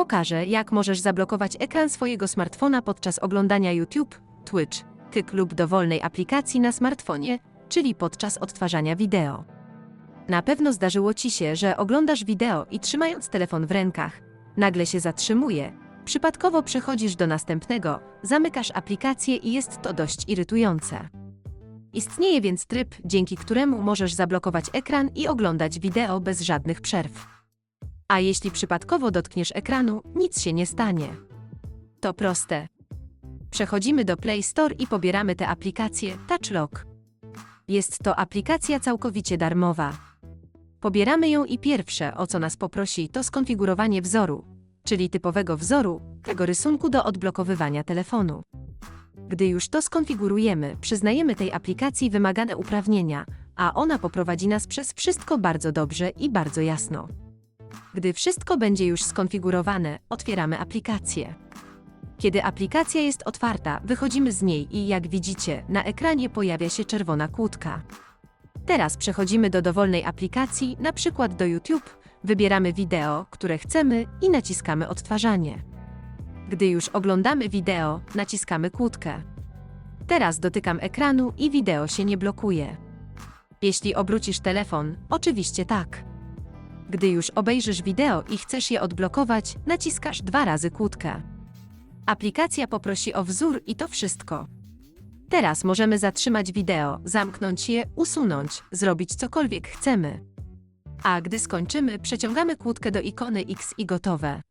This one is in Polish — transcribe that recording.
pokażę, jak możesz zablokować ekran swojego smartfona podczas oglądania YouTube, Twitch, tyk lub dowolnej aplikacji na smartfonie, czyli podczas odtwarzania wideo. Na pewno zdarzyło Ci się, że oglądasz wideo i trzymając telefon w rękach, nagle się zatrzymuje, przypadkowo przechodzisz do następnego, zamykasz aplikację i jest to dość irytujące. Istnieje więc tryb, dzięki któremu możesz zablokować ekran i oglądać wideo bez żadnych przerw. A jeśli przypadkowo dotkniesz ekranu, nic się nie stanie. To proste. Przechodzimy do Play Store i pobieramy tę aplikację TouchLock. Jest to aplikacja całkowicie darmowa. Pobieramy ją i pierwsze, o co nas poprosi, to skonfigurowanie wzoru, czyli typowego wzoru, tego rysunku do odblokowywania telefonu. Gdy już to skonfigurujemy, przyznajemy tej aplikacji wymagane uprawnienia, a ona poprowadzi nas przez wszystko bardzo dobrze i bardzo jasno. Gdy wszystko będzie już skonfigurowane, otwieramy aplikację. Kiedy aplikacja jest otwarta, wychodzimy z niej i jak widzicie, na ekranie pojawia się czerwona kłódka. Teraz przechodzimy do dowolnej aplikacji, na przykład do YouTube, wybieramy wideo, które chcemy i naciskamy odtwarzanie. Gdy już oglądamy wideo, naciskamy kłódkę. Teraz dotykam ekranu i wideo się nie blokuje. Jeśli obrócisz telefon, oczywiście tak. Gdy już obejrzysz wideo i chcesz je odblokować, naciskasz dwa razy kłódkę. Aplikacja poprosi o wzór i to wszystko. Teraz możemy zatrzymać wideo, zamknąć je, usunąć, zrobić cokolwiek chcemy. A gdy skończymy, przeciągamy kłódkę do ikony X i gotowe.